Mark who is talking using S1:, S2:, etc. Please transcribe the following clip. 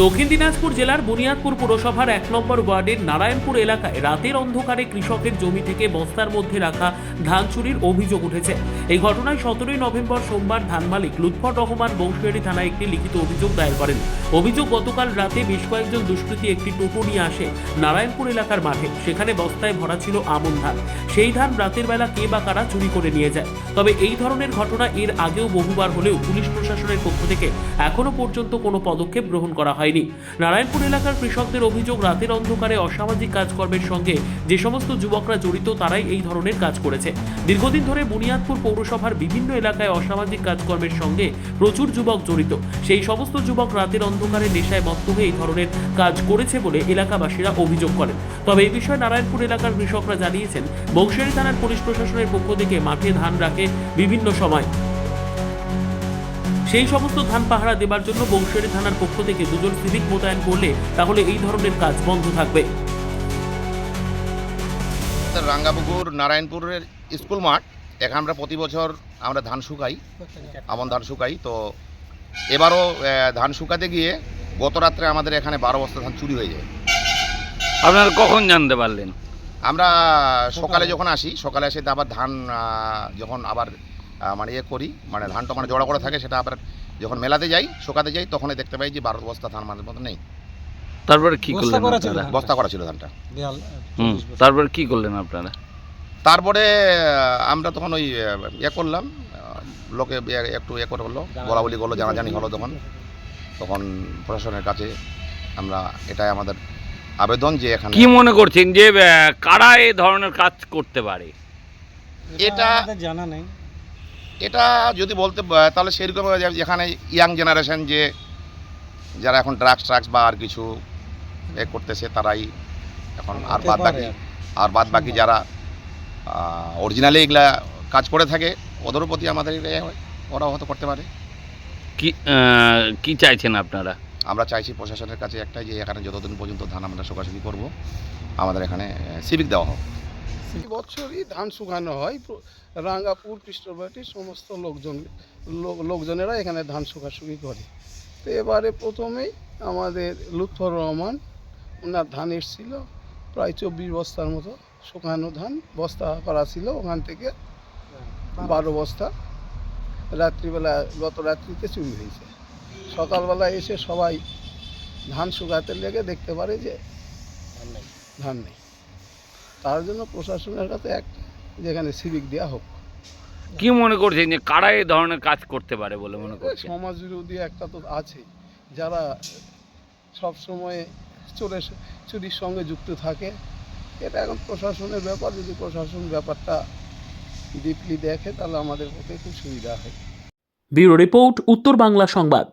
S1: দক্ষিণ দিনাজপুর জেলার বুনিয়াদপুর পুরসভার এক নম্বর ওয়ার্ডের নারায়ণপুর এলাকায় রাতের অন্ধকারে কৃষকের জমি থেকে বস্তার মধ্যে রাখা ধান চুরির অভিযোগ উঠেছে। এই ঘটনায় সতেরোই নভেম্বর সোমবার ধান মালিক লুৎফর রহমান বংশিয়ারি থানায় একটি লিখিত অভিযোগ দায়ের করেন। অভিযোগ গতকাল রাতে বেশ কয়েকজন দুষ্কৃতী একটি টোটো নিয়ে আসে নারায়ণপুর এলাকার মাঠে। সেখানে বস্তায় ভরা ছিল আমন ধান। সেই ধান রাতের বেলা কে বা কারা চুরি করে নিয়ে যায়। তবে এই ধরনের ঘটনা এর আগেও বহুবার হলেও পুলিশ প্রশাসনের পক্ষ থেকে এখনও পর্যন্ত কোনো পদক্ষেপ গ্রহণ করা হয়নি। নারায়ণপুর এলাকার কৃষকদের অভিযোগ, রাতের অন্ধকারে অসামাজিক কাজকর্মের সঙ্গে যে সমস্ত যুবকরা জড়িত, তারাই এই ধরনের কাজ করেছে। দীর্ঘদিন ধরে বুনিয়াদপুর পৌরসভার বিভিন্ন এলাকায় অসামাজিক কাজকর্মের সঙ্গে প্রচুর যুবক জড়িত। সেই সমস্ত যুবক রাতের অন্ধকারে নেশায় মত্ত হয়ে এই ধরনের কাজ করেছে বলে এলাকাবাসীরা অভিযোগ করেন। তবে এই বিষয়ে নারায়ণপুর এলাকার কৃষকরা জানিয়েছেন, বংশিয়ারি থানার পুলিশ প্রশাসনের পক্ষ থেকে মাঠে ধান রাখে বিভিন্ন সময়। সেই সমস্ত ধান পাহারা দেবার জন্য বংশিয়ারি থানার পক্ষ থেকে দুজন সিভিক মোতায়েন করলে তাহলে এই ধরনের কাজ বন্ধ থাকবে।
S2: রাঙ্গাপুকুর নারায়ণপুরের স্কুল মাঠ এখানে আমরা প্রতি বছর আমরা ধান শুকাই আমন ধান শুকাই তো এবারও ধান শুকাতে গিয়ে গত রাত্রে আমাদের এখানে বারো বস্তা ধান চুরি হয়ে যায়।
S3: আপনারা কখন জানতে পারলেন?
S2: আমরা সকালে যখন আসি সকালে এসে আবার ধান যখন আবার মানে ইয়ে করি মানে ধানটা মানে জড়া করে থাকে সেটা আবার যখন মেলাতে যাই শোকাতে যাই তখনই দেখতে পাই যে বারো বস্তা ধান আমাদের মতো নেই।
S3: তারপরে কি করলেন।
S2: বস্তা করা ছিল ধানটা।
S3: হুম তারপরে কি করলেন আপনারা?
S2: তারপরে আমরা তখন ওই ইয়ে করলাম লোকে ইয়ে- একটু ইয়ে করে হলো বলা বলি করল জানাজানি হলো তখন। তখন প্রশাসনের কাছে আমরা এটাই আমাদের আবেদন যে এখানে
S3: কি মনে করছেন যে কারা এই ধরনের কাজ করতে পারে?
S2: এটা
S4: জানা নেই।
S2: এটা যদি বলতে তাহলে সেরকম যেখানে ইয়াং জেনারেশন যে যারা এখন ড্রাগস ট্রাগস বা আর কিছু এ করতেছে তারাই এখন আর বাদ বাকি
S4: আর।
S2: বাদ বাকি যারা অরিজিনালি এগুলা কাজ করে থাকে ওদেরও প্রতি আমাদের এ হয়, ওরাও হয়তো করতে পারে।
S3: কি কি চাইছেন আপনারা?
S2: আমরা চাইছি প্রশাসনের কাছে একটাই যে এখানে যতদিন পর্যন্ত ধান আমরা শোকাশুকি করব আমাদের এখানে সিভিক দেওয়া হোক।
S5: বছরই ধান শুকানো হয়। রাঙ্গাপুর কৃষ্ণবাটির সমস্ত লোকজন লোকজনেরা এখানে ধান শুকাশুকি করে। তো এবারে প্রথমেই আমাদের লুৎফর রহমান ওনার ধান এসেছিল প্রায় চব্বিশ বস্তার মতো শুকানো ধান বস্তা করা ছিল ওখান থেকে। বারো বস্তা। রাত্রিবেলা গত রাত্রিতে চুরি হয়েছে। সকালবেলা এসে সবাই ধান শুকাতে লেগে দেখতে পারে যে ধান নেই। তার জন্য প্রশাসনের কাছে এক যেখানে সিভিক দেওয়া হোক।
S3: কি মনে করছেন যে কারা এই ধরনের কাজ করতে পারে বলে মনে করছেন?
S5: সমাজ বিরোধী একটা তো আছে যারা সব সময় চোরের চুরির সঙ্গে যুক্ত থাকে। এটা এখন প্রশাসনের ব্যাপার যদি প্রশাসন ব্যাপারটা ডিপলি দেখে তাহলে আমাদের পক্ষে খুব সুবিধা হয়।
S1: ব্যুরো রিপোর্ট উত্তর বাংলা সংবাদ।